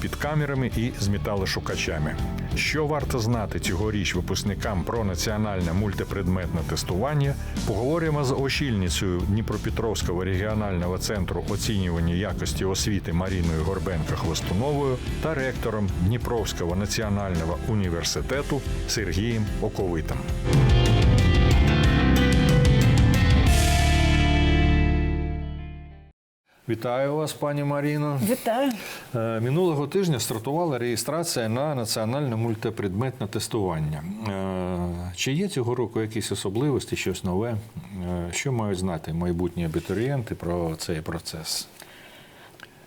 під камерами і з металошукачами. Що варто знати цьогоріч випускникам про національне мультипредметне тестування? Поговоримо з очільницею Дніпропетровського регіонального центру оцінювання якості освіти Маріною Горбенко Хвостуновою та ректором Дніпровського національного університету Сергієм Оковитом. Вітаю вас, пані Маріно. Вітаю. Е, Минулого тижня стартувала реєстрація на національне мультипредметне тестування. Е, Чи є цього року якісь особливості, щось нове? Е, Що мають знати майбутні абітурієнти про цей процес?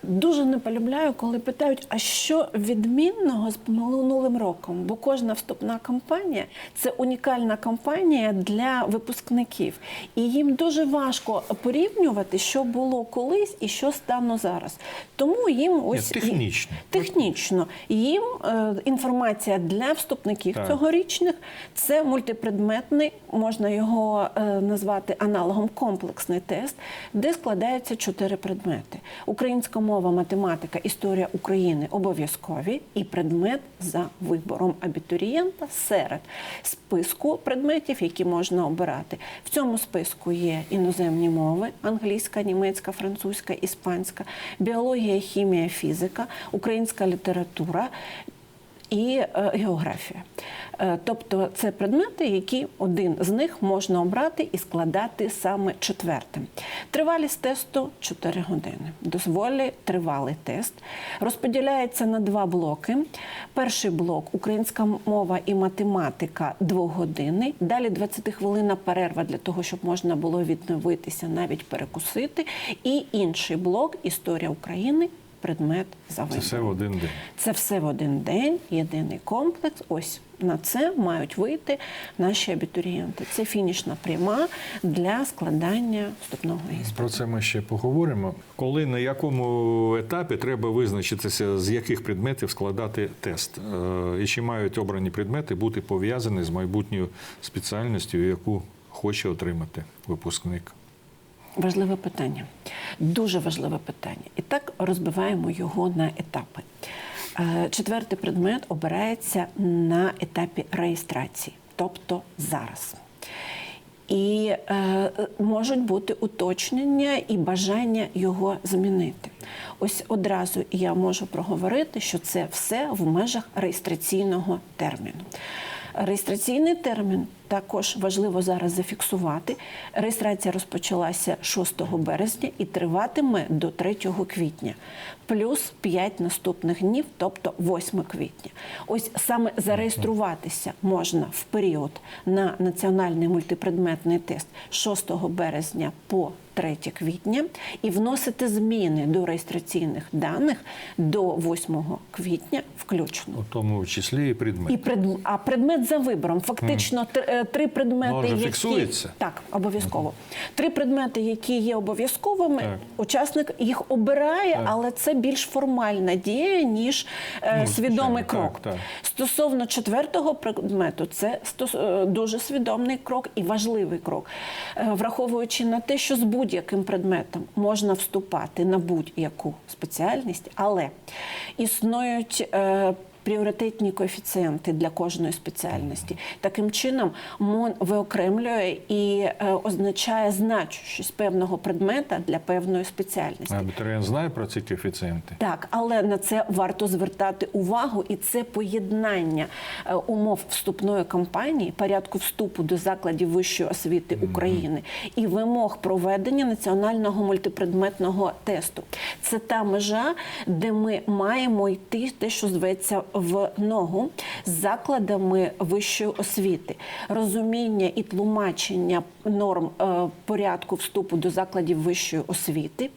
Дуже не полюбляю, коли питають, а що відмінного з минулим роком? Бо кожна вступна кампанія це унікальна кампанія для випускників. І їм дуже важко порівнювати, що було колись і що стане зараз. Тому їм ось технічно. технічно їм е, інформація для вступників Так. цьогорічних це мультипредметний, можна його е, назвати аналогом комплексний тест, де складаються чотири предмети: українська мова, математика, історія України обов'язкові і предмет за вибором абітурієнта серед списку предметів, які можна обирати. В цьому списку є іноземні мови: англійська, німецька, французька, іспанська, біологія, хімія, фізика, українська література і е, географія. Е, тобто це предмети, які один з них можна обрати і складати саме четвертим. Тривалість тесту 4 години. Дозволі тривалий тест. Розподіляється на два блоки. Перший блок українська мова і математика двогодинний. Далі 20 хвилина перерва для того, щоб можна було відновитися, навіть перекусити. І інший блок історія України. Предмет за Це все в один день. Це все в один день, єдиний комплекс. Ось на це мають вийти наші абітурієнти. Це фінішна пряма для складання вступного іспиту. Про це ми ще поговоримо. Коли на якому етапі треба визначитися, з яких предметів складати тест, Е, і чи мають обрані предмети бути пов'язані з майбутньою спеціальністю, яку хоче отримати випускник. Важливе питання, дуже важливе питання. І так розбиваємо його на етапи. Е, Четвертий предмет обирається на етапі реєстрації, тобто зараз. І е, можуть бути уточнення і бажання його змінити. Ось одразу я можу проговорити, що це все в межах реєстраційного терміну. Реєстраційний термін також важливо зараз зафіксувати. Реєстрація розпочалася 6 березня і триватиме до 3 квітня, плюс 5 наступних днів, тобто 8 квітня. Ось саме зареєструватися можна в період на національний мультипредметний тест 6 березня по 3 квітня і вносити зміни до реєстраційних даних до 8 квітня включно. У тому числі і предмет. І пред... а предмет за вибором. Фактично е, три предмети, вже які фіксується? так обов'язково. Три предмети, які є обов'язковими, Так. учасник їх обирає, але це більш формальна дія ніж е, Ну, свідомий крок. так, так. Стосовно четвертого предмету, це стос... е, дуже свідомий крок і важливий крок, Е, враховуючи на те, що з будь-яким предметом можна вступати на будь-яку спеціальність, але існують. Пріоритетні коефіцієнти для кожної спеціальності таким чином МОН виокремлює і е, означає значущість певного предмета для певної спеціальності. Абітурієнт знає про ці коефіцієнти? Так, але на це варто звертати увагу, і це поєднання е, умов вступної кампанії, порядку вступу до закладів вищої освіти України і вимог проведення національного мультипредметного тесту. Це та межа, де ми маємо йти те, що зветься в ногу з закладами вищої освіти, розуміння і тлумачення норм е, порядку вступу до закладів вищої освіти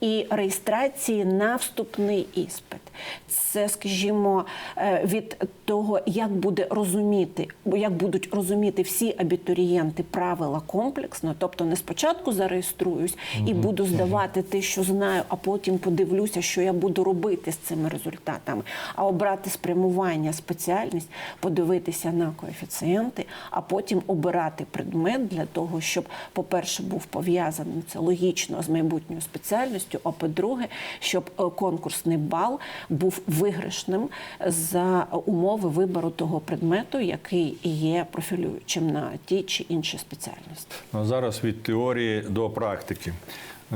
і реєстрації на вступний іспит. Це, скажімо, е, від того, як буде розуміти, як будуть розуміти всі абітурієнти правила комплексно, тобто не спочатку зареєструюсь і буду здавати те, що знаю, а потім подивлюся, що я буду робити з цими результатами, а обрати спрямування спеціальність, подивитися на коефіцієнти, а потім обирати предмет для того, щоб, по-перше, був пов'язаний це логічно з майбутньою спеціальністю, а по-друге, щоб е, конкурсний бал був виграшним за умови вибору того предмету, який є профілюючим на ті чи інші спеціальності. Ну, зараз від теорії до практики.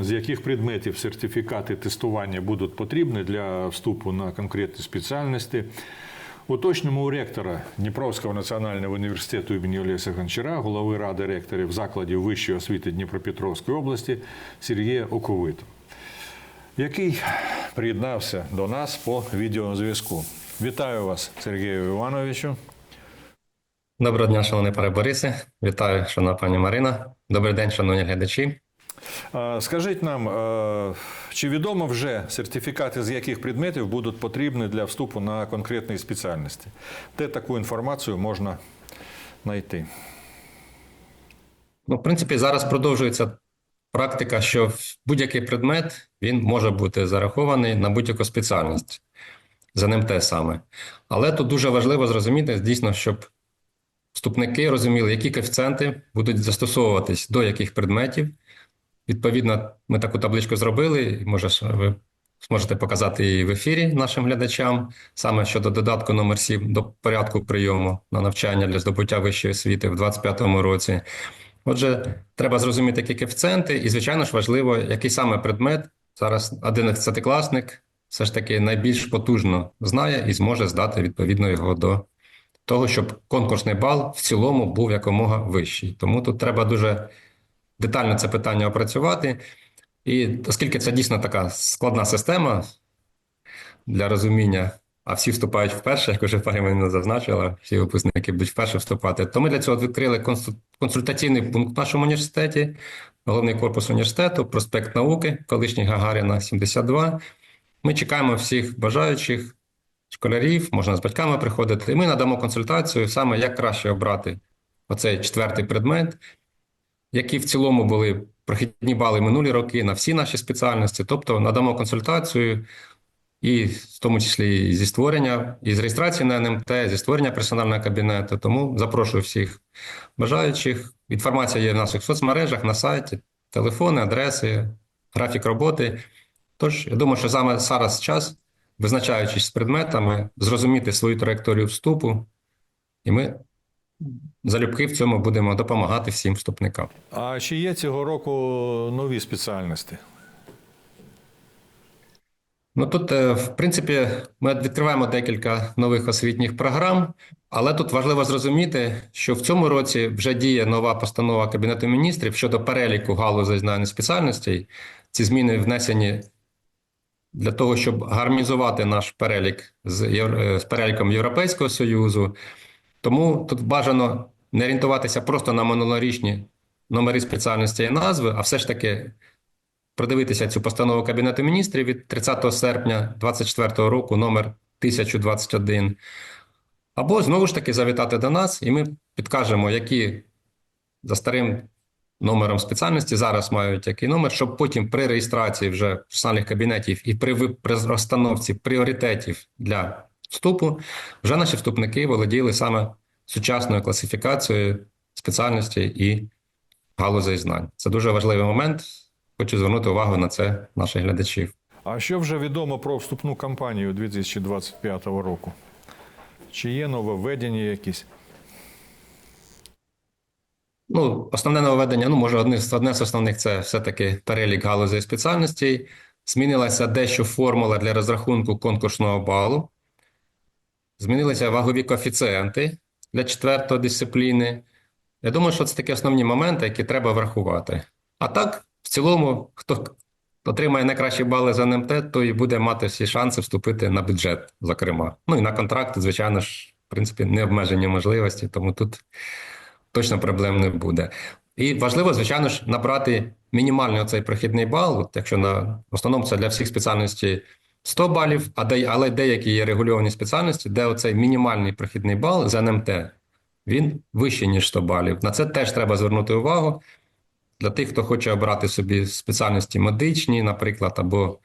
З яких предметів сертифікати тестування будуть потрібні для вступу на конкретні спеціальності? Уточнимо у ректора Дніпровського національного університету імені Олеся Гончара, голови ради ректорів закладів вищої освіти Дніпропетровської області Сергія Оковиту, який приєднався до нас по відеозв'язку. Вітаю вас, Сергію Івановичу. Доброго дня, шановний пане Борисе. Вітаю, шановна пані Марина. Добрий день, шановні глядачі. А, Скажіть нам, е, чи відомо вже сертифікати з яких предметів будуть потрібні для вступу на конкретні спеціальності? Де таку інформацію можна знайти? Ну, в принципі, зараз продовжується практика, що будь-який предмет він може бути зарахований на будь-яку спеціальність. За ним те саме. Але тут дуже важливо зрозуміти, дійсно, щоб вступники розуміли, які коефіцієнти будуть застосовуватись до яких предметів. Відповідно, ми таку табличку зробили, може ви зможете показати її в ефірі нашим глядачам, саме щодо додатку номер 7 до порядку прийому на навчання для здобуття вищої освіти в 2025 році. Отже, треба зрозуміти, які коефіцієнти, і, звичайно ж, важливо, який саме предмет зараз 11-класник все ж таки найбільш потужно знає і зможе здати відповідно його до того, щоб конкурсний бал в цілому був якомога вищий. Тому тут треба дуже детально це питання опрацювати. І оскільки це дійсно така складна система для розуміння, а всі вступають вперше, як вже пані Марина зазначила, всі випускники будуть вперше вступати, то ми для цього відкрили консультаційний пункт в нашому університеті, головний корпус університету, проспект науки, колишній Гагаріна, 72. Ми чекаємо всіх бажаючих школярів, можна з батьками приходити, і ми надамо консультацію саме, як краще обрати оцей четвертий предмет, які в цілому були прохідні бали минулі роки на всі наші спеціальності. Тобто надамо консультацію, і в тому числі і зі створення, і з реєстрації на НМТ, зі створення персонального кабінету. Тому запрошую всіх бажаючих. Інформація є в наших соцмережах, на сайті, телефони, адреси, графік роботи. Тож, я думаю, що саме зараз час, визначаючись з предметами, зрозуміти свою траєкторію вступу, і ми залюбки в цьому будемо допомагати всім вступникам. А чи є цього року нові спеціальності? Ну тут, е, в принципі, ми відкриваємо декілька нових освітніх програм, але тут важливо зрозуміти, що в цьому році вже діє нова постанова Кабінету міністрів щодо переліку галузей знань спеціальностей. Ці зміни внесені для того, щоб гармонізувати наш перелік з, е, з переліком Європейського Союзу. Тому тут бажано не орієнтуватися просто на минулорічні номери спеціальності і назви, а все ж таки продивитися цю постанову Кабінету міністрів від 30 серпня 2024 року, номер 1021. Або знову ж таки завітати до нас, і ми підкажемо, які за старим номером спеціальності зараз мають який номер, щоб потім при реєстрації вже персональних кабінетів і при, розстановці пріоритетів для вступу вже наші вступники володіли саме сучасною класифікацією спеціальностей і галузей знань. Це дуже важливий момент. Хочу звернути увагу на це наших глядачів. А що вже відомо про вступну кампанію 2025 року? Чи є нововведення якісь? Ну, основне нововведення, ну, може, одне, з- одне з основних це все-таки перелік галузей спеціальностей. Змінилася дещо формула для розрахунку конкурсного балу. Змінилися вагові коефіцієнти для четвертої дисципліни. Я думаю, що це такі основні моменти, які треба врахувати. А так, в цілому, хто отримає найкращі бали з НМТ, той і буде мати всі шанси вступити на бюджет, зокрема. Ну і на контракти, звичайно ж, в принципі, не обмежені можливості, тому тут точно проблем не буде. І важливо, звичайно ж, набрати мінімальний оцей прохідний бал. Якщо на основному це для всіх спеціальностей 100 балів, а де, але деякі є регульовані спеціальності, де оцей мінімальний прохідний бал з НМТ, він вищий, ніж 100 балів. На це теж треба звернути увагу. Для тих, хто хоче обрати собі спеціальності медичні, наприклад, або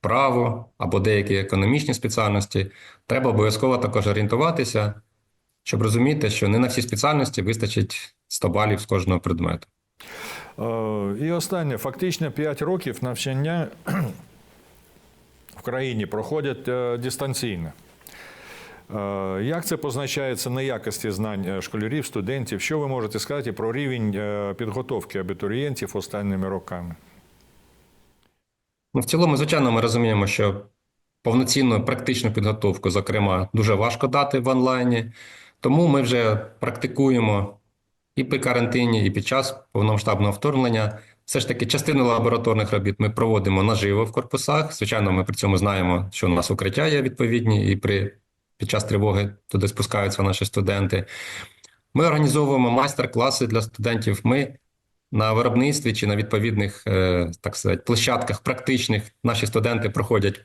право або деякі економічні спеціальності, треба обов'язково також орієнтуватися, щоб розуміти, що не на всі спеціальності вистачить 100 балів з кожного предмету. Е, І останнє, фактично 5 років навчання країні проходять е, дистанційно. Е, Як це позначається на якості знань е, школярів, студентів? Що ви можете сказати про рівень підготовки абітурієнтів останніми роками? Ну, в цілому, звичайно, ми розуміємо, що повноцінну практичну підготовку, зокрема, дуже важко дати в онлайні. Тому ми вже практикуємо і при карантині, і під час повномасштабного вторгнення. Все ж таки, частину лабораторних робіт ми проводимо наживо в корпусах. Звичайно, ми при цьому знаємо, що у нас укриття є відповідні, і при, під час тривоги туди спускаються наші студенти. Ми організовуємо майстер-класи для студентів. Ми на виробництві чи на відповідних, е, так сказати, площадках практичних наші студенти проходять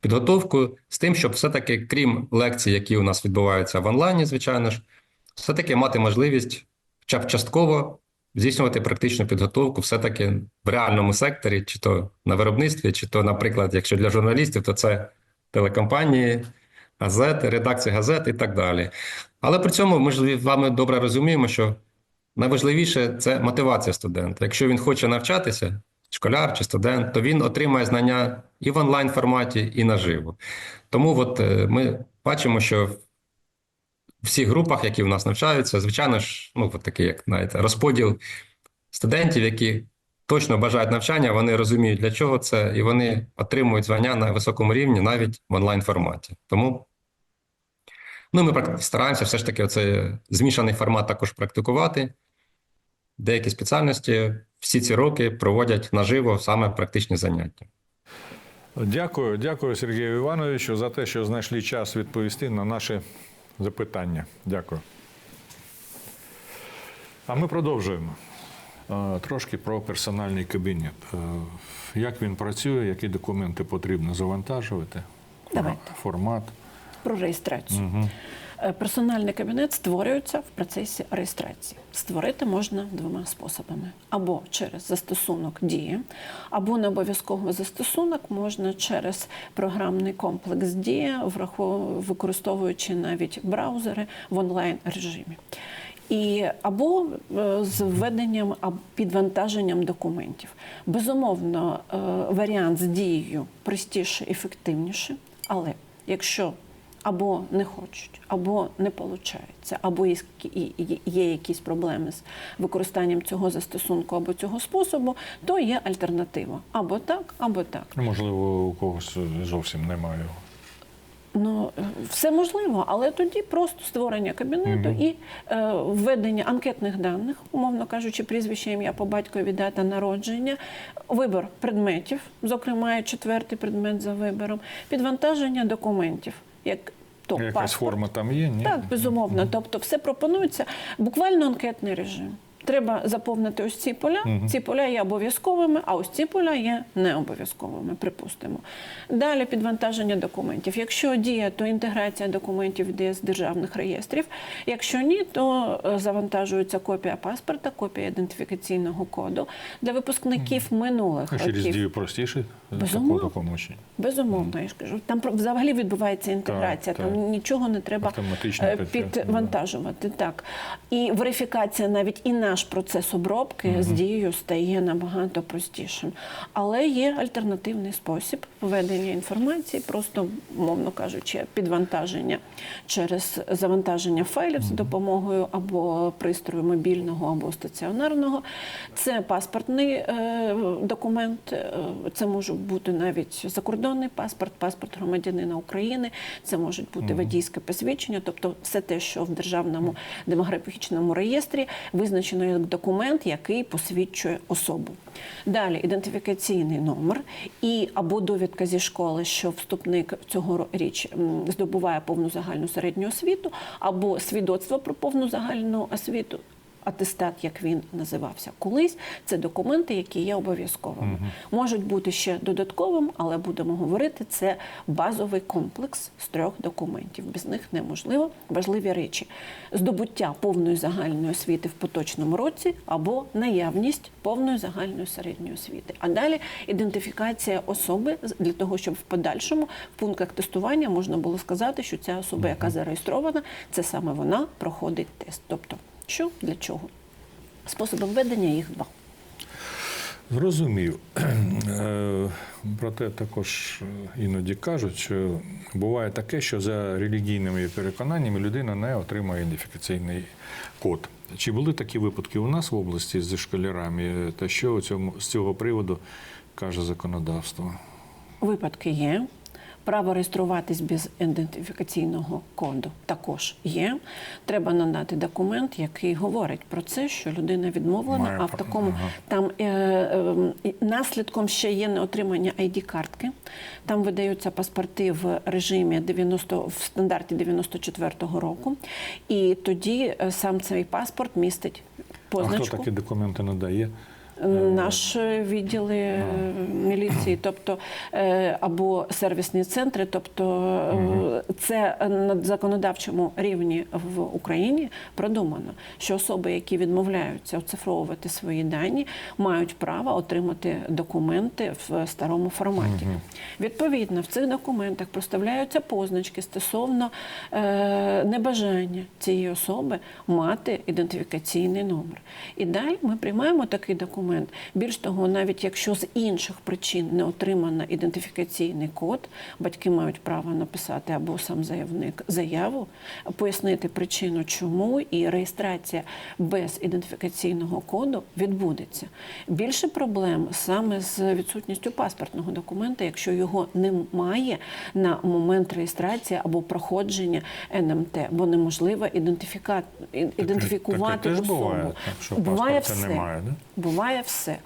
підготовку з тим, щоб все-таки, крім лекцій, які у нас відбуваються в онлайні, звичайно ж, все-таки мати можливість хоча б частково здійснювати практичну підготовку все-таки в реальному секторі, чи то на виробництві, чи то, наприклад, якщо для журналістів, то це телекомпанії, газети, редакції газет і так далі. Але при цьому ми ж з вами добре розуміємо, що найважливіше це мотивація студента. Якщо він хоче навчатися, школяр чи студент, то він отримає знання і в онлайн форматі, і наживо. Тому от е, ми бачимо, що всіх групах, які в нас навчаються, звичайно ж, ну от такий, як знаєте, розподіл студентів, які точно бажають навчання, вони розуміють, для чого це, і вони отримують звання на високому рівні навіть в онлайн форматі. Тому ну, ми стараємося все ж таки оцей змішаний формат також практикувати. Деякі спеціальності всі ці роки проводять наживо саме практичні заняття. Дякую, дякую Сергію Івановичу за те, що знайшли час відповісти на наші запитання. Дякую. А ми продовжуємо. Трошки про персональний кабінет. Е, Як він працює, які документи потрібно завантажувати? Давайте. Формат. Про реєстрацію. Е, Персональний кабінет створюється в процесі реєстрації. Створити можна двома способами: або через застосунок дії, або не обов'язково застосунок можна через програмний комплекс дія, використовуючи навіть браузери в онлайн режимі. І або е, з введенням або підвантаженням документів. Безумовно, е, варіант з дією простіше, ефективніше, але якщо або не хочуть, або не виходить, або є якісь проблеми з використанням цього застосунку або цього способу, то є альтернатива або так, або так. Ну, Можливо, у когось зовсім немає. його. Ну, все можливо, але тоді просто створення кабінету і е, введення анкетних даних, умовно кажучи, прізвище, ім'я по батькові, дата народження, вибір предметів, зокрема, четвертий предмет за вибором, підвантаження документів, як то Якась паспорт. форма там є? Ні? Так, безумовно. Тобто, все пропонується буквально анкетний режим. Треба заповнити ось ці поля. Ці поля є обов'язковими, а ось ці поля є не обов'язковими, припустимо. Далі підвантаження документів. Якщо діє, то інтеграція документів йде з державних реєстрів. Якщо ні, то е, завантажується копія паспорта, копія ідентифікаційного коду для випускників минулих А через дію простіше Безумовно. такого допомогти. Безумовно, я ж кажу. Там взагалі відбувається інтеграція, Так, там так. нічого не треба е, підвантажувати. Так. І верифікація, навіть і наш процес обробки з дією стає набагато простішим. Але є альтернативний спосіб введення інформації, просто, мовно кажучи, підвантаження через завантаження файлів за допомогою або пристрою мобільного, або стаціонарного. Це паспортний е, документ, е, це може бути навіть закордонний паспорт, паспорт громадянина України, це можуть бути водійське посвідчення, тобто все те, що в державному демографічному реєстрі визначено як документ, який посвідчує особу. Далі ідентифікаційний номер і або довідка зі школи, що вступник цього річ здобуває повну загальну середню освіту, або свідоцтво про повну загальну освіту. Атестат, як він називався колись, це документи, які є обов'язковими. Можуть бути ще додатковим, але будемо говорити, це базовий комплекс з трьох документів. Без них неможливо важливі речі: здобуття повної загальної освіти в поточному році або наявність повної загальної середньої освіти. А далі ідентифікація особи для того, щоб в подальшому в пунктах тестування можна було сказати, що ця особа, яка зареєстрована, це саме вона проходить тест. Тобто, що для чого? Способи введення їх два. Зрозумів. Е, Проте також е, іноді кажуть, що буває таке, що за релігійними переконаннями людина не отримує ідентифікаційний код. Чи були такі випадки у нас в області зі школярами? Та що у цьому, з цього приводу каже законодавство? Випадки є. Право реєструватись без ідентифікаційного коду також є. Треба надати документ, який говорить про це, що людина відмовлена, Має а в такому ага. там е, е, наслідком ще є неотримання ID-картки. Там видаються паспорти в режимі 90, в стандарті 94-го року. І тоді е, сам цей паспорт містить А хто такі документи надає? Наш відділи е, міліції, тобто е, або сервісні центри, тобто е, це на законодавчому рівні в Україні продумано, що особи, які відмовляються оцифровувати свої дані, мають право отримати документи в старому форматі. Відповідно, в цих документах проставляються позначки стосовно е, небажання цієї особи мати ідентифікаційний номер. І далі ми приймаємо такий документ. Більш того, навіть якщо з інших причин не отримано ідентифікаційний код, батьки мають право написати або сам заявник заяву, пояснити причину, чому і реєстрація без ідентифікаційного коду відбудеться. Більше проблем саме з відсутністю паспортного документа, якщо його немає на момент реєстрації або проходження НМТ, бо неможливо ідентифіка... ідентифікувати таке теж особу. буває, так, що буває все. немає, да? Буває все.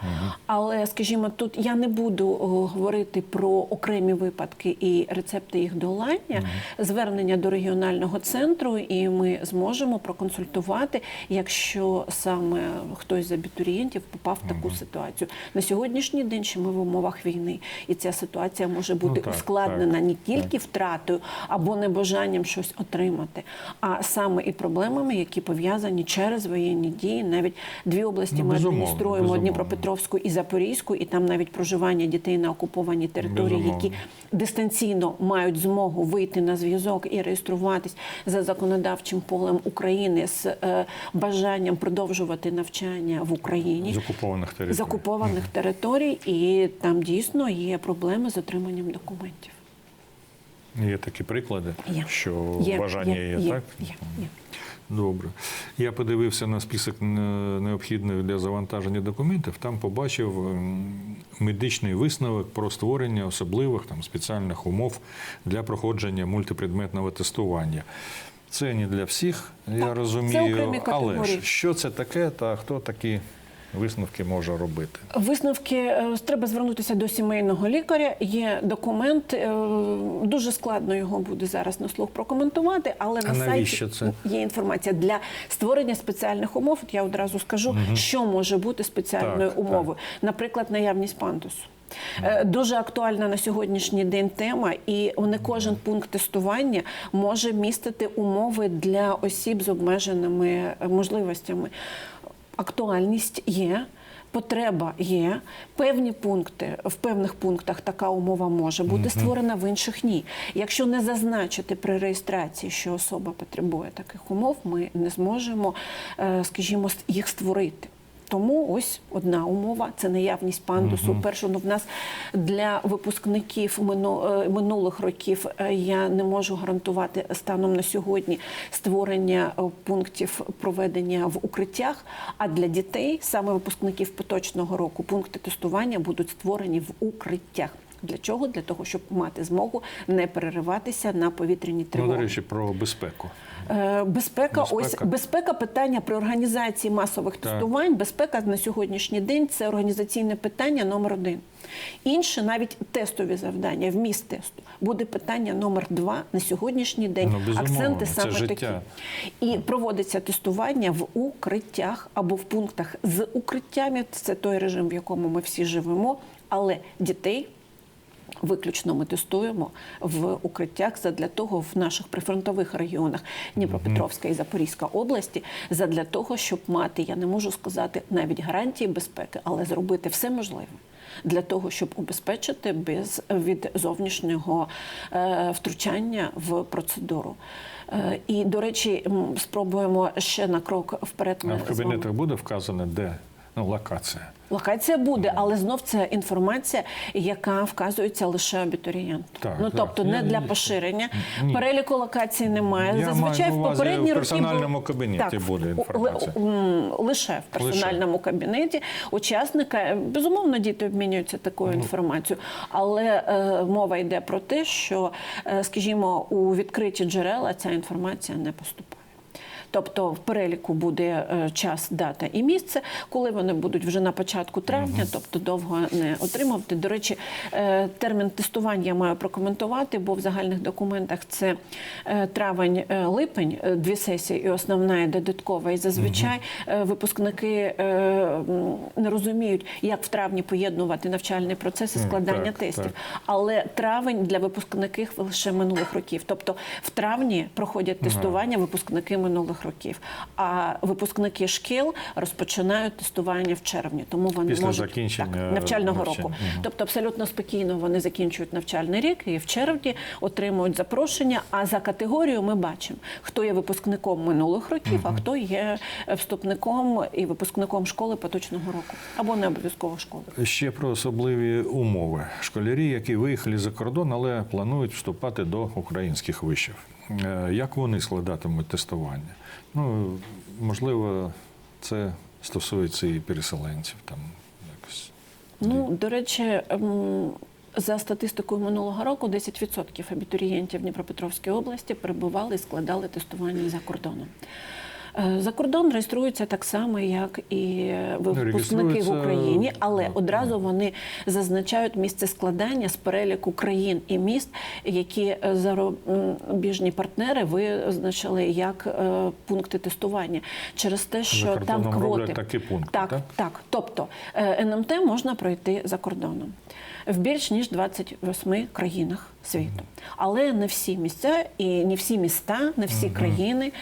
Але, скажімо, тут я не буду говорити про окремі випадки і рецепти їх долання, звернення до регіонального центру, і ми зможемо проконсультувати, якщо саме хтось з абітурієнтів попав в таку ситуацію. На сьогоднішній день ще ми в умовах війни, і ця ситуація може бути так, ускладнена так, не тільки втратою або небажанням щось отримати, а саме і проблемами, які пов'язані через воєнні дії. Навіть дві області Ну, ми адмініструємо безумовно. Дніпропетровську і Запорізьку, і там навіть проживання дітей на окупованій території, Безумовно. які дистанційно мають змогу вийти на зв'язок і реєструватись за законодавчим полем України з е, бажанням продовжувати навчання в Україні З окупованих територій. з окупованих територій, і там дійсно є проблеми з отриманням документів. Є такі приклади, Є. що бажання є, є, так? Є, є. Добре. Я подивився на список е, необхідних для завантаження документів. Там побачив ем, медичний висновок про створення особливих там спеціальних умов для проходження мультипредметного тестування. Це не для всіх, я Так, розумію. Це Але що це таке, та хто такі висновки може робити? Висновки е, треба звернутися до сімейного лікаря. Є документ, е, дуже складно його буде зараз на слух прокоментувати, але А на навіщо сайті це? є інформація для створення спеціальних умов. От я одразу скажу, що може бути спеціальною Так, умовою. Наприклад, наявність пандусу. Е, Дуже актуальна на сьогоднішній день тема, і не кожен пункт тестування може містити умови для осіб з обмеженими можливостями. Актуальність є. Потреба є, певні пункти в певних пунктах така умова може бути створена, в інших ні. Якщо не зазначити при реєстрації, що особа потребує таких умов, ми не зможемо, е, скажімо, їх створити. Тому ось одна умова це наявність пандусу. Перше, ну в нас для випускників е, минулих років е, я не можу гарантувати станом на сьогодні створення е, пунктів проведення в укриттях. А для дітей, саме випускників поточного року, пункти тестування будуть створені в укриттях. Для чого? Для того, щоб мати змогу не перериватися на повітряні Ну, до речі, про безпеку. Е, Безпека, ось Безпека. безпека питання при організації масових Так. тестувань. Безпека на сьогоднішній день це організаційне питання номер один. Інше, навіть тестові завдання, вміст тесту, буде питання номер два на сьогоднішній день. Ну, Акценти це саме життя. такі. І проводиться тестування в укриттях або в пунктах з укриттями. Це той режим, в якому ми всі живемо, але дітей. Виключно ми тестуємо в укриттях задля того в наших прифронтових регіонах Дніпропетровська і Запорізька області, задля того, щоб мати, я не можу сказати навіть гарантії безпеки, але зробити все можливе для того, щоб убезпечити без від зовнішнього е, втручання в процедуру. Е, і до речі, спробуємо ще на крок вперед. А в кабінетах буде вказано, де локація. Локація буде, але знов це інформація, яка вказується лише абітурієнту. Так, ну так. тобто не ні, для поширення. Ні. Переліку локацій немає. Я Зазвичай маю в попередні в персональному було- кабінеті так, буде інформація. Лише в персональному кабінеті учасника безумовно діти обмінюються такою Ну. інформацією, але е, мова йде про те, що, е, скажімо, у відкриті джерела ця інформація не поступає. Тобто в переліку буде е, час, дата і місце, коли вони будуть вже на початку травня, тобто довго не отримувати. До речі, е, термін тестування я маю прокоментувати, бо в загальних документах це е, травень-липень, дві сесії, і основна і додаткова. І зазвичай випускники не розуміють, як в травні поєднувати навчальний процес і складання так, тестів. так. Але травень для випускників лише минулих років. Тобто в травні проходять тестування випускники минулих років, а випускники шкіл розпочинають тестування в червні. Тому вони Після можуть закінчення так, навчального навчання. року. Мгм. Тобто абсолютно спокійно вони закінчують навчальний рік і в червні отримують запрошення. А за категорію ми бачимо, хто є випускником минулих років, а хто є вступником і випускником школи поточного року або не обов'язково школи. Ще про особливі умови. Школярі, які виїхали за кордон, але планують вступати до українських вишів. Е, Як вони складатимуть тестування? Ну, можливо, це стосується і переселенців там якось. Ну, до речі, ем, за статистикою минулого року 10% абітурієнтів Дніпропетровської області перебували і складали тестування за кордоном. Е, За кордон реєструються так само, як і випускники в Україні, але одразу вони зазначають місце складання з переліку країн і міст, які е, зарубіжні партнери визначили як е, пункти тестування. Через те, що там кордоном квоти такі пункти, так, так? так, тобто е, НМТ можна пройти за кордоном в більш ніж 28 країнах світу. Але не всі місця і не всі міста, не всі країни.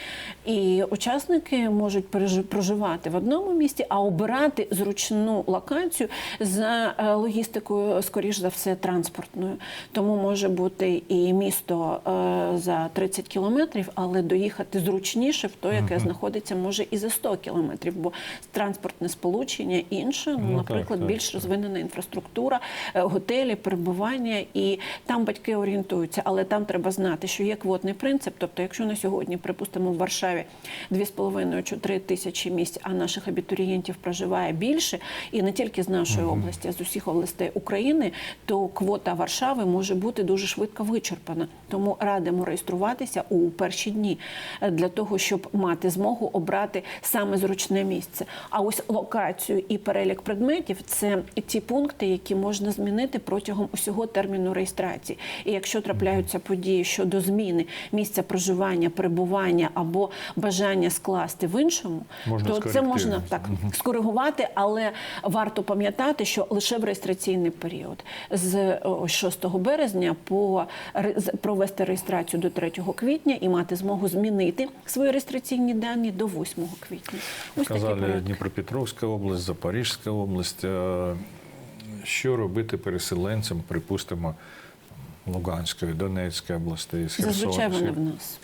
І учасники можуть проживати в одному місті, а обирати зручну локацію за е, логістикою, скоріш за все, транспортною. Тому може бути і місто е, за 30 кілометрів, але доїхати зручніше в те, яке знаходиться може і за 100 кілометрів, бо транспортне сполучення інше, ну, наприклад, більш розвинена інфраструктура, е, готелі, перебування, і там батьки орієнтуються. Але там треба знати, що є квотний принцип. Тобто, якщо на сьогодні, припустимо, в Варшаві 2,5 чи 3 тисячі місць, а наших абітурієнтів проживає більше, і не тільки з нашої області, а з усіх областей України, то квота Варшави може бути дуже швидко вичерпана. Тому радимо реєструватися у перші дні е, для того, щоб мати змогу обрати саме зручне місце. А ось локацію і перелік предметів це ті пункти, які можна змінити протягом усього терміну реєстрації. І якщо трапляються події щодо зміни місця проживання, перебування або бажання скласти в іншому, Можна то це можна так скоригувати, але варто пам'ятати, що лише в реєстраційний період з 6 березня по провести реєстрацію до 3 квітня і мати змогу змінити свої реєстраційні дані до 8 квітня. Ось Казали. Дніпропетровська область, Запорізька область. Е, Що робити переселенцям, припустимо, Луганської, Донецької областей, з Зазвичай вони в нас.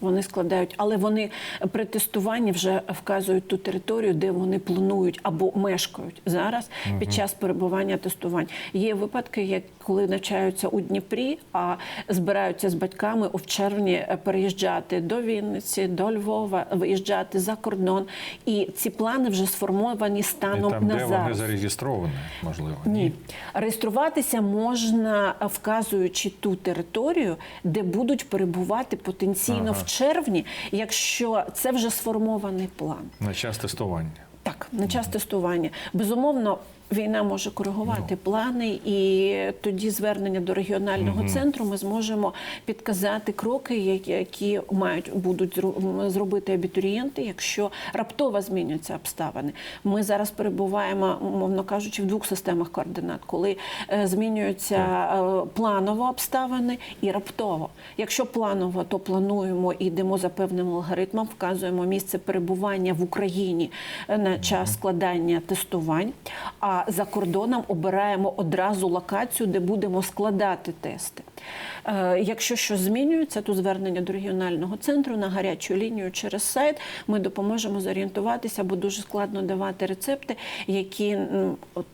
Вони складають, але вони при тестуванні вже вказують ту територію, де вони планують або мешкають зараз під час перебування тестувань. Є випадки, як коли навчаються у Дніпрі, а збираються з батьками у червні е, переїжджати до Вінниці, до Львова, виїжджати за кордон. І ці плани вже сформовані І станом там, на де вони зареєстровані, можливо. Ні, реєструватися можна, е, вказуючи ту територію, де будуть перебувати потенційно Ага. Червні, якщо це вже сформований план. На час тестування. Так, на час тестування. Безумовно, війна може коригувати плани, і тоді звернення до регіонального центру ми зможемо підказати кроки, які- мають будуть зробити абітурієнти, якщо раптово зміняться обставини. Ми зараз перебуваємо, мовно кажучи, в двох системах координат, коли е, змінюються е, планово обставини і раптово. Якщо планово, то плануємо і йдемо за певним алгоритмом, вказуємо місце перебування в Україні е, на час складання тестувань. А за кордоном обираємо одразу локацію, де будемо складати тести. Е, Якщо щось змінюється, то звернення до регіонального центру на гарячу лінію через сайт ми допоможемо зорієнтуватися, бо дуже складно давати рецепти, які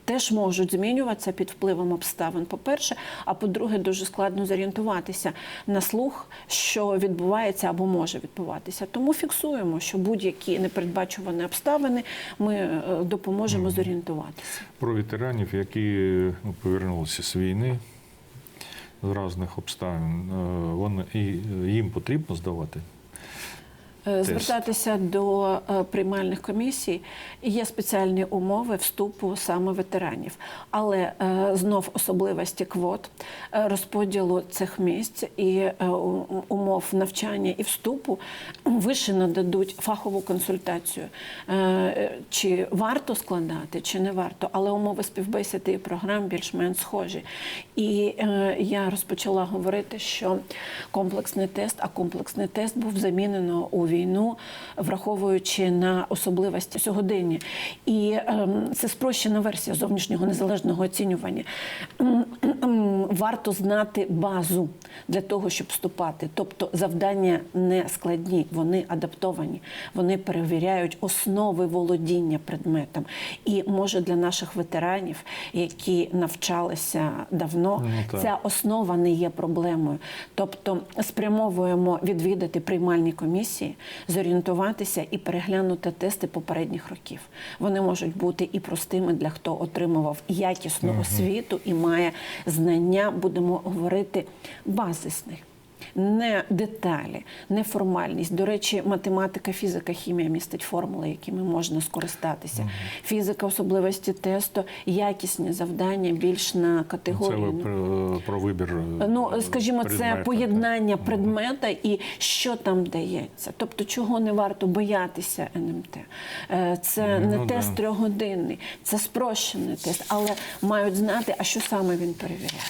теж можуть змінюватися під впливом обставин. По-перше, а по-друге, дуже складно зорієнтуватися на слух, що відбувається або може відбуватися. Тому фіксуємо, що будь-які непередбачувані обставини ми е, допоможемо зорієнтуватися. Про ветеранів, які ну, повернулися з війни з різних обставин, е, вони, і їм потрібно здавати. Е, Звертатися до е, приймальних комісій. Є спеціальні умови вступу саме ветеранів, але е, знов особливості квот, розподілу цих місць і умов навчання і вступу вище нададуть фахову консультацію, чи варто складати, чи не варто, але умови співбесіди і програм більш-менш схожі. І я розпочала говорити, що комплексний тест, а комплексний тест був замінено у війну, враховуючи на особливості сьогодення. І ем, це спрощена версія зовнішнього незалежного оцінювання. Варто знати базу для того, щоб вступати. Тобто завдання не складні, вони адаптовані, вони перевіряють основи володіння предметом. І може для наших ветеранів, які навчалися давно, Ну, ця основа не є проблемою. Тобто спрямовуємо відвідати приймальні комісії, зорієнтуватися і переглянути тести попередніх років. Вони можуть бути і простими для хто отримував якісну освіту і має знання, будемо говорити, базисних. Не деталі, не формальність. До речі, математика, фізика, хімія містить формули, якими можна скористатися. Фізика, особливості тесту, якісні завдання більш на Це категорію. ви про, про вибір. е, Ну, скажімо, це поєднання так. предмета і що там дається. Тобто, чого не варто боятися НМТ. Е, Це Ну, не да. тест трьохгодинний, це спрощений тест, але мають знати, а що саме він перевіряє.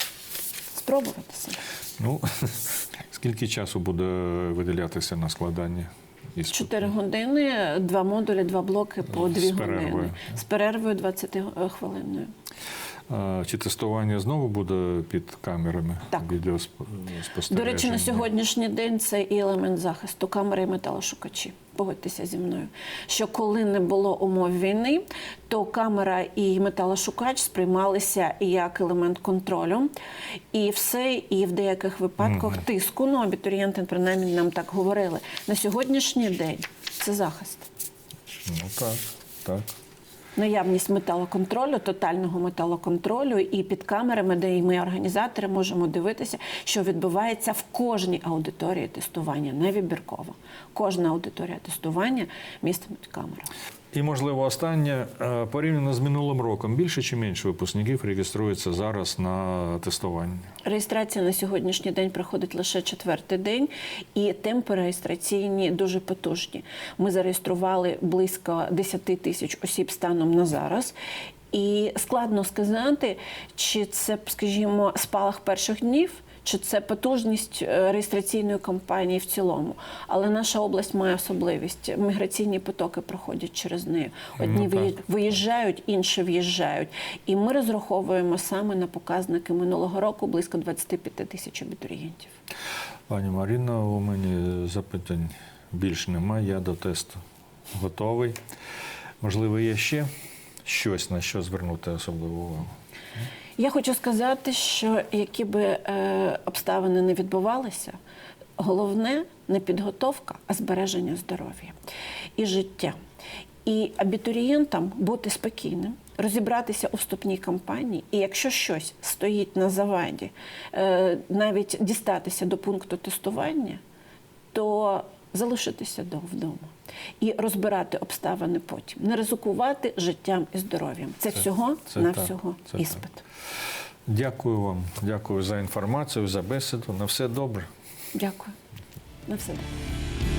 Спробувати себе. Ну, скільки часу буде виділятися на складання? Чотири години, два модулі, два блоки по дві години. З перервою 20 хвилинною. А, Чи тестування знову буде під камерами Так. відеоспостереження? До речі, на сьогоднішній день це і елемент захисту камери і металошукачі. Погодьтеся зі мною, що коли не було умов війни, то камера і металошукач сприймалися як елемент контролю, і все, і в деяких випадках тиску. Ну, абітурієнти принаймні нам так говорили. На сьогоднішній день це захист. Ну так, так. Наявність металоконтролю, тотального металоконтролю, і під камерами, де і ми, організатори, можемо дивитися, що відбувається в кожній аудиторії тестування, не вибірково. Кожна аудиторія тестування містить камеру. І, можливо, останнє Е, порівняно з минулим роком більше чи менше випускників реєструється зараз на тестування? Реєстрація на сьогоднішній день проходить лише четвертий день, і темпи реєстраційні дуже потужні. Ми зареєстрували близько 10 тисяч осіб станом на зараз. І складно сказати, чи це, скажімо, спалах перших днів. Чи це потужність е, реєстраційної кампанії в цілому? Але наша область має особливість. Міграційні потоки проходять через неї. Одні Ну, виїжджають, інші в'їжджають. І ми розраховуємо саме на показники минулого року близько 25 тисяч абітурієнтів. Пані Маріно, у мене запитань більше немає. Я до тесту готовий. Можливо, є ще щось, на що звернути особливу увагу. Я хочу сказати, що які би е, обставини не відбувалися, головне не підготовка, а збереження здоров'я і життя. І абітурієнтам бути спокійним, розібратися у вступній кампанії, і якщо щось стоїть на заваді, е, навіть дістатися до пункту тестування, то залишитися до- вдома і розбирати обставини потім, не ризикувати життям і здоров'ям. Це, Це- всього це на так, всього це так. іспит. Дякую вам, дякую за інформацію, за бесіду. На все добре. Дякую. На все добре.